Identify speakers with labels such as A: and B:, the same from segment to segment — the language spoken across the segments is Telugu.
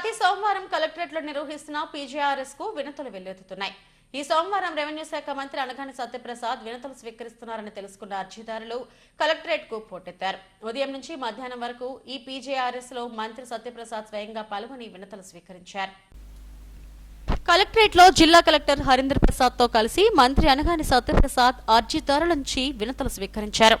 A: ప్రతి సోమవారం కలెక్టరేట్లో నిర్వహిస్తున్న పీజీఆర్ఎస్కు వినతులు వెల్లువెత్తుతున్నాయి ఈ సోమవారం రెవెన్యూ శాఖ మంత్రి అనగాని సత్యప్రసాద్ వినతులు స్వీకరిస్తున్నారని తెలుసుకున్న అర్జీదారులు కలెక్టరేట్కు పోటెత్తారు. ఉదయం నుంచి మధ్యాహ్నం వరకు ఈ పీజేఆర్ఎస్లో మంత్రి సత్యప్రసాద్ స్వయంగా పాల్గొని వినతులు స్వీకరించారు. కలెక్టరేట్లో జిల్లా కలెక్టర్ హరీందర్ ప్రసాద్తో కలిసి మంత్రి అనగాని సత్యప్రసాద్ అర్జీదారుల నుంచి వినతులు స్వీకరించారు.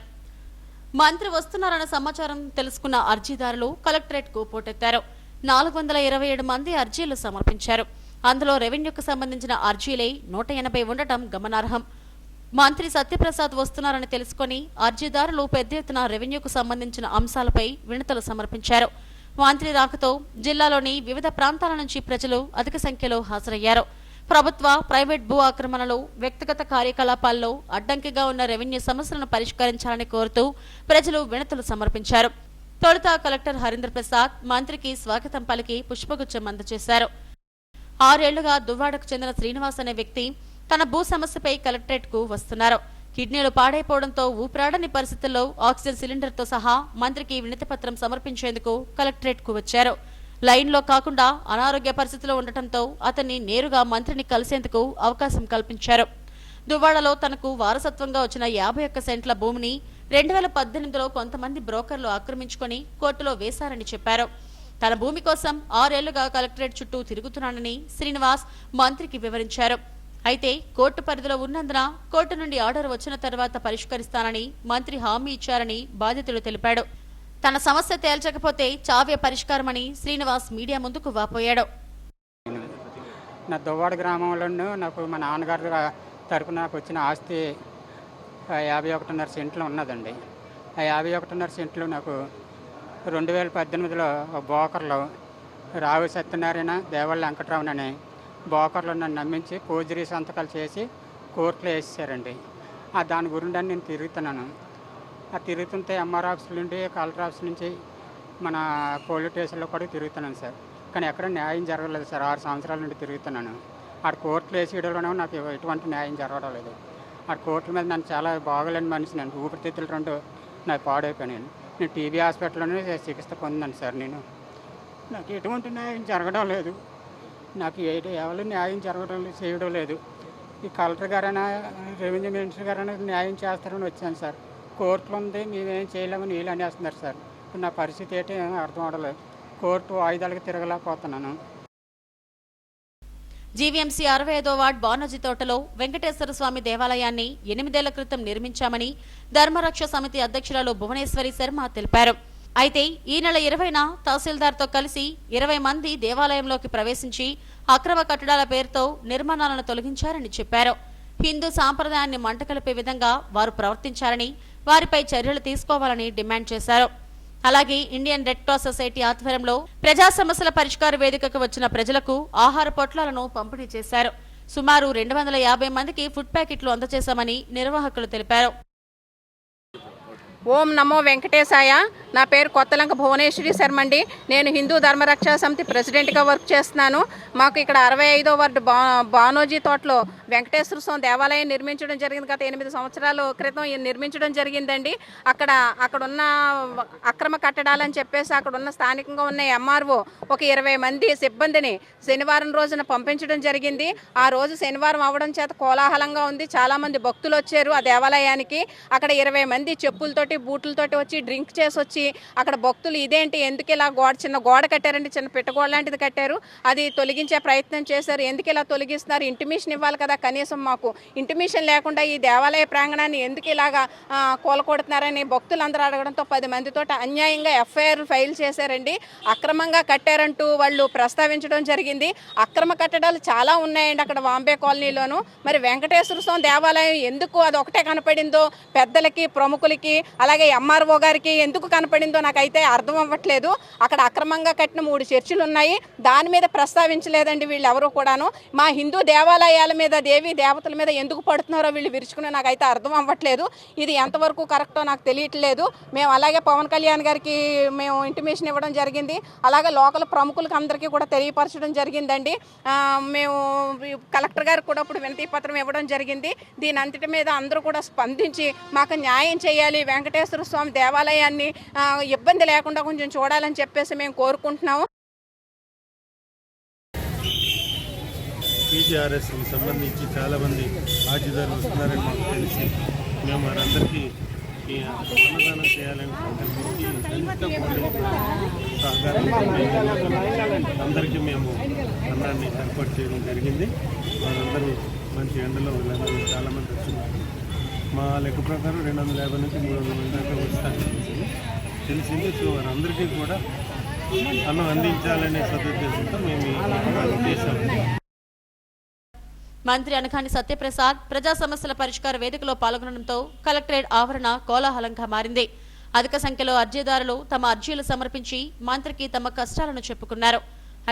A: మంత్రి వస్తున్నారన్న సమాచారం తెలుసుకున్న అర్జీదారులు కలెక్టరేట్కు పోటెత్తారు. నాలుగు వందల ఇరవై ఏడు మంది అర్జీలు సమర్పించారు. అందులో రెవెన్యూకు సంబంధించిన అర్జీలే నూట ఎనభై ఉండటం గమనార్హం. మంత్రి సత్యప్రసాద్ వస్తున్నారని తెలుసుకొని అర్జీదారులు పెద్ద ఎత్తున రెవెన్యూకు సంబంధించిన అంశాలపై వినతులు సమర్పించారు. మంత్రి రాకతో జిల్లాలోని వివిధ ప్రాంతాల నుంచి ప్రజలు అధిక సంఖ్యలో హాజరయ్యారు. ప్రభుత్వ ప్రైవేట్ భూ ఆక్రమణలు వ్యక్తిగత కార్యకలాపాల్లో అడ్డంకిగా ఉన్న రెవెన్యూ సమస్యలను పరిష్కరించాలని కోరుతూ ప్రజలు వినతులు సమర్పించారు. తొలుత కలెక్టర్ హరీంద్ర ప్రసాద్ మంత్రికి స్వాగతం పలికి పుష్పగుచ్చం అందజేశారు. ఆరేళ్ళుగా దువ్వాడకు చెందిన శ్రీనివాస్ అనే వ్యక్తి తన భూ సమస్యపై కలెక్టరేట్కు వస్తున్నారు. కిడ్నీలు పాడైపోవడంతో ఊపిరాడని పరిస్థితుల్లో ఆక్సిజన్ సిలిండర్తో సహా మంత్రికి వినతిపత్రం సమర్పించేందుకు కలెక్టరేట్కు వచ్చారు. లైన్లో కాకుండా అనారోగ్య పరిస్థితిలో ఉండటంతో అతన్ని నేరుగా మంత్రిని కలిసేందుకు అవకాశం కల్పించారు. దువ్వాడలో తనకు వారసత్వంగా వచ్చిన యాభై ఒక్క సెంట్ల భూమిని రెండు వేల పద్దెనిమిదిలో కొంతమంది బ్రోకర్లు ఆక్రమించుకొని కోర్టులో వేశారని చెప్పారు. తన భూమి కోసం ఆరేళ్ళుగా కలెక్టరేట్ చుట్టూ తిరుగుతున్నానని శ్రీనివాస్ మంత్రికి వివరించారు. అయితే కోర్టు పరిధిలో ఉన్నందున కోర్టు నుండి ఆర్డర్ వచ్చిన తర్వాత పరిష్కరిస్తానని మంత్రి హామీ ఇచ్చారని బాధితులు తెలిపాడు. తన సమస్య తేల్చకపోతే చావే పరిష్కారమని శ్రీనివాస్ మీడియా ముందుకు వాపోయాడు.
B: నా దువ్వాడ గ్రామంలోనూ నాకు మా నాన్నగారు తరపున నాకు వచ్చిన ఆస్తి యాభై ఒకటిన్నర సెంట్లు ఉన్నదండి. ఆ యాభై ఒకటిన్నర సెంట్లు నాకు రెండు వేల పద్దెనిమిదిలో బోకర్లు బోకర్లో రావు సత్యనారాయణ దేవళ్ళ వెంకటరావుని అని బోకర్లో నన్ను నమ్మించి ఫోర్జరీ సంతకాలు చేసి కోర్టులో వేసేసారండి ఆ దాని గురించి నేను తిరుగుతున్నాను. ఆ తిరుగుతుంటే ఎంఆర్ ఆఫీస్ నుండి కలెక్టర్ ఆఫీస్ నుంచి మన పోలీస్ స్టేషన్లో కూడా తిరుగుతున్నాను సార్. కానీ ఎక్కడ న్యాయం జరగలేదు సార్. ఆరు సంవత్సరాల నుండి తిరుగుతున్నాను. ఆడ కోర్టులు వేసేయడంలోనే నాకు ఎటువంటి న్యాయం జరగడం లేదు. ఆ కోట్ల మీద నన్ను చాలా బాగలేని మనిషి నేను. ఊపిరితిత్తులు రెండు నాకు పాడైపోయాను నేను టీబీ హాస్పిటల్లోనే చికిత్స పొందాను సార్ నేను. నాకు ఎటువంటి న్యాయం జరగడం లేదు. నాకు ఏ ఎవరు న్యాయం జరగడం చేయడం లేదు. ఈ కలెక్టర్ గారైనా రెవెన్యూ మినిస్టర్ గారైనా న్యాయం చేస్తారని వచ్చాను సార్. కోర్టులు ఉంది మేమేం చేయలేమని నీళ్ళు అనేస్తున్నారు సార్. ఇప్పుడు నా పరిస్థితి ఏంటి ఏమీ అర్థం అవడలేదు కోర్టు ఆయుధాలకు తిరగలేకపోతున్నాను.
A: జీవీఎంసీ అరవై ఐదో వార్డ్ బానర్జీ తోటలో వెంకటేశ్వర స్వామి దేవాలయాన్ని ఎనిమిదేళ్ళ క్రితం నిర్మించామని ధర్మరక్ష సమితి అధ్యక్షురాలు భువనేశ్వరి శర్మ తెలిపారు. అయితే ఈ నెల ఇరవైన తహసీల్దార్తో కలిసి ఇరవై మంది దేవాలయంలోకి ప్రవేశించి అక్రమ కట్టడాల పేరుతో నిర్మాణాలను తొలగించారని చెప్పారు. హిందూ సాంప్రదాయాన్ని మంటకలిపే విధంగా వారు ప్రవర్తించారని వారిపై చర్యలు తీసుకోవాలని డిమాండ్ చేశారు. అలాగే ఇండియన్ రెడ్ క్రాస్ సొసైటీ ఆధ్వర్యంలో ప్రజా సమస్యల పరిష్కార వేదికకు వచ్చిన ప్రజలకు ఆహార పొట్లాలను పంపిణీ చేశారు. సుమారు రెండు వందల యాభై మందికి ఫుడ్ ప్యాకెట్లు అందజేశామని నిర్వాహకులు తెలిపారు.
C: ఓం నమో వెంకటేశాయ. నా పేరు కొత్తలంక భువనేశ్వరి శర్మ అండి నేను హిందూ ధర్మరక్షా సమితి ప్రెసిడెంట్గా వర్క్ చేస్తున్నాను. మాకు ఇక్కడ అరవై ఐదో వార్డు బా బానోజీ తోటలో వెంకటేశ్వర స్వామి దేవాలయం నిర్మించడం జరిగింది. గత ఎనిమిది సంవత్సరాల క్రితం నిర్మించడం జరిగిందండి. అక్కడ అక్కడున్న అక్రమ కట్టడాలని చెప్పేసి అక్కడ ఉన్న స్థానికంగా ఉన్న ఎంఆర్ఓ ఒక ఇరవై మంది సిబ్బందిని శనివారం రోజున పంపించడం జరిగింది. ఆ రోజు శనివారం అవడం చేత కోలాహలంగా ఉంది. చాలామంది భక్తులు వచ్చారు ఆ దేవాలయానికి. అక్కడ ఇరవై మంది చెప్పులతోటి బూట్లతోటి వచ్చి డ్రింక్ చేసి వచ్చి అక్కడ భక్తులు ఇదేంటి ఎందుకు ఇలా గోడ చిన్న గోడ కట్టారండి చిన్న పిట్టగోడ లాంటిది కట్టారు? అది తొలగించే ప్రయత్నం చేశారు. ఎందుకు ఇలా తొలగిస్తున్నారు? ఇంటిమేషన్ ఇవ్వాలి కదా కనీసం మాకు. ఇంటిమేషన్ లేకుండా ఈ దేవాలయ ప్రాంగణాన్ని ఎందుకు ఇలాగా కోలకొడుతున్నారని కూలకొడుతున్నారని భక్తులందరూ అడగడంతో పది మందితో అన్యాయంగా ఎఫ్ఐఆర్ ఫైల్ చేశారండి. అక్రమంగా కట్టారంటూ వాళ్ళు ప్రస్తావించడం జరిగింది. అక్రమ కట్టడాలు చాలా ఉన్నాయండి అక్కడ వాంబే కాలనీలోను. మరి వెంకటేశ్వర స్వామి దేవాలయం ఎందుకు అది ఒకటే కనపడిందో పెద్దలకి ప్రముఖులకి అలాగే ఎంఆర్ఓ గారికి ఎందుకు పడిందో నాకైతే అర్థం అవ్వట్లేదు. అక్కడ అక్రమంగా కట్టిన మూడు చర్చిలు ఉన్నాయి దాని మీద ప్రస్తావించలేదండి వీళ్ళు ఎవరు కూడాను. మా హిందూ దేవాలయాల మీద దేవి దేవతల మీద ఎందుకు పడుతున్నారో వీళ్ళు విరుచుకుని నాకైతే అర్థం అవ్వట్లేదు. ఇది ఎంతవరకు కరెక్టో నాకు తెలియట్లేదు. మేము అలాగే పవన్ కళ్యాణ్ గారికి మేము ఇంటిమేషన్ ఇవ్వడం జరిగింది. అలాగే లోకల్ ప్రముఖులకు అందరికీ కూడా తెలియపరచడం జరిగిందండి. మేము కలెక్టర్ గారికి కూడా ఇప్పుడు వినతి పత్రం ఇవ్వడం జరిగింది. దీని అంతటి మీద అందరూ కూడా స్పందించి మాకు న్యాయం చేయాలి. వెంకటేశ్వర స్వామి దేవాలయాన్ని ఇబ్బంది లేకుండా కొంచెం చూడాలని చెప్పేసి మేము కోరుకుంటున్నాము.
D: పీజీఆర్ఎస్కి సంబంధించి చాలామంది ఆర్జీదారులు వస్తున్నారని మాకు తెలిసి మేము వారందరికీ అన్నదానం చేయాలని అందరికీ మేము అన్నాన్ని ఏర్పాటు చేయడం జరిగింది. వారందరూ మంచి ఎండలో వీళ్ళందరూ చాలామంది వచ్చినారు. మా లెక్క ప్రకారం రెండు వందల యాభై నుంచి మూడు వందల మంది దాకా వస్తారు. తెలిసింది సో వారందరికీ కూడా అన్నం అందించాలనే సదుద్దేశంతో మేము చేశాము
A: మంత్రి అనకాని సత్యప్రసాద్ ప్రజా సమస్యల పరిష్కార వేదికలో పాల్గొనడంతో కలెక్టరేట్ ఆవరణ కోలాహలంగా మారింది. అధిక సంఖ్యలో అర్జీదారులు తమ అర్జీలు సమర్పించి మంత్రికి తమ కష్టాలను చెప్పుకున్నారు.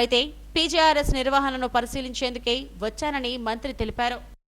A: అయితే పీజీఆర్ఎస్ నిర్వహణను పరిశీలించేందుకే వచ్చానని మంత్రి తెలిపారు.